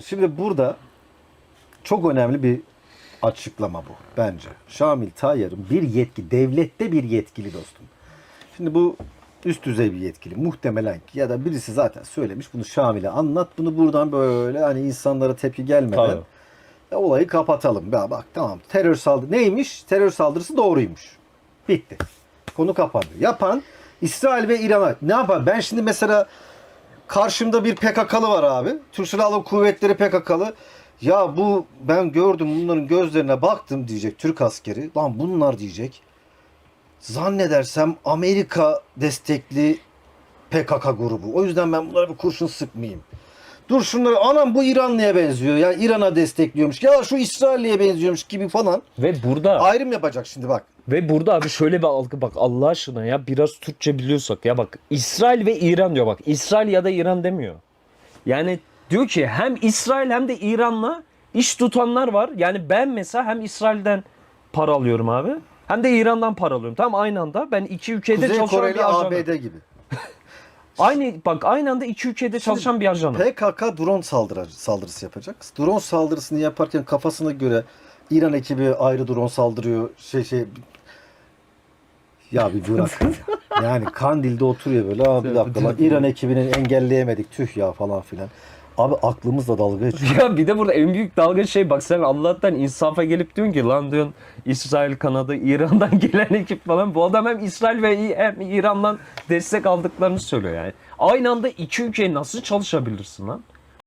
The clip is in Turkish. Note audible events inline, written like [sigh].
Şimdi burada çok önemli bir açıklama bu bence. Şamil Tayyar'ın bir yetki, devlette bir yetkili dostum. Şimdi bu üst düzey bir yetkili muhtemelen ki ya da birisi zaten söylemiş bunu Şamil'e anlat bunu buradan böyle hani insanlara tepki gelmeden Tabii. ya olayı kapatalım. Ya bak tamam terör saldırı neymiş? Terör saldırısı doğruymuş. Bitti. Konu kapandı. Yapan İsrail ve İran'a ne yapar? Ben şimdi mesela karşımda bir PKK'lı var abi. Türk Silahlı Kuvvetleri PKK'lı. Ya bu ben gördüm bunların gözlerine baktım diyecek Türk askeri. Lan bunlar diyecek. Zannedersem Amerika destekli PKK grubu. O yüzden ben bunlara bir kurşun sıkmayayım. Dur şunları anam bu İranlı'ya benziyor. Ya İran'a destekliyormuş. Ya şu İsrail'e benziyormuş gibi falan. Ve burada Ayrım yapacak şimdi bak. Ve burada abi şöyle bir algı bak Allah aşkına ya biraz Türkçe biliyorsak ya bak İsrail ve İran diyor bak İsrail ya da İran demiyor. Yani diyor ki hem İsrail hem de İran'la iş tutanlar var. Yani ben mesela hem İsrail'den para alıyorum abi hem de İran'dan para alıyorum. Tam aynı anda ben iki ülkede Kuzey çalışan Kore ile bir. ABD gibi. Aynı bak aynı anda iki ülkede çalışan bir ajanım. PKK drone saldırı, saldırısı yapacak. Drone saldırısını yaparken kafasına göre İran ekibi ayrı drone saldırıyor. Şey şey ya bir bırak. yani Kandil'de oturuyor böyle. Abi bir dakika lan İran ekibini engelleyemedik. Tüh ya falan filan. Abi aklımızla dalga [laughs] geçiyor. Ya bir de burada en büyük dalga şey bak sen Allah'tan insafa gelip diyorsun ki lan diyorsun İsrail kanadı İran'dan [laughs] gelen ekip falan. Bu adam hem İsrail ve hem İran'dan destek aldıklarını söylüyor yani. Aynı anda iki ülkeye nasıl çalışabilirsin lan?